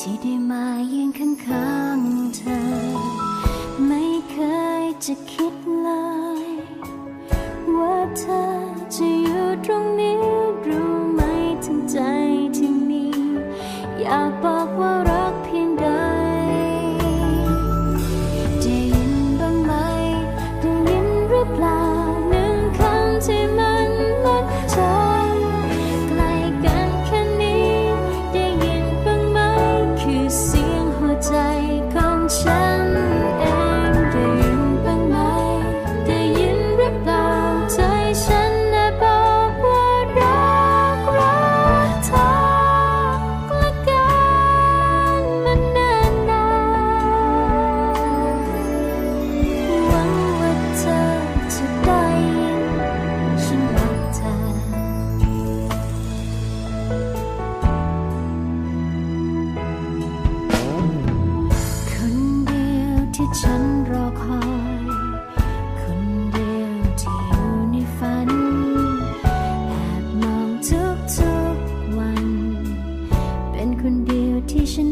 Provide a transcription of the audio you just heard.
ที่ได้มายืนข้างๆเธอ ไม่เคยจะคิดเลย ว่าเธอจะอยู่ตรงนี้รู้ไหมทั้งใจที่มี อยากบอกว่า ฉันรอคอย คนเดียวที่อยู่ในฝัน แอบมองทุกๆวัน เป็นคนเดียวที่ฉัน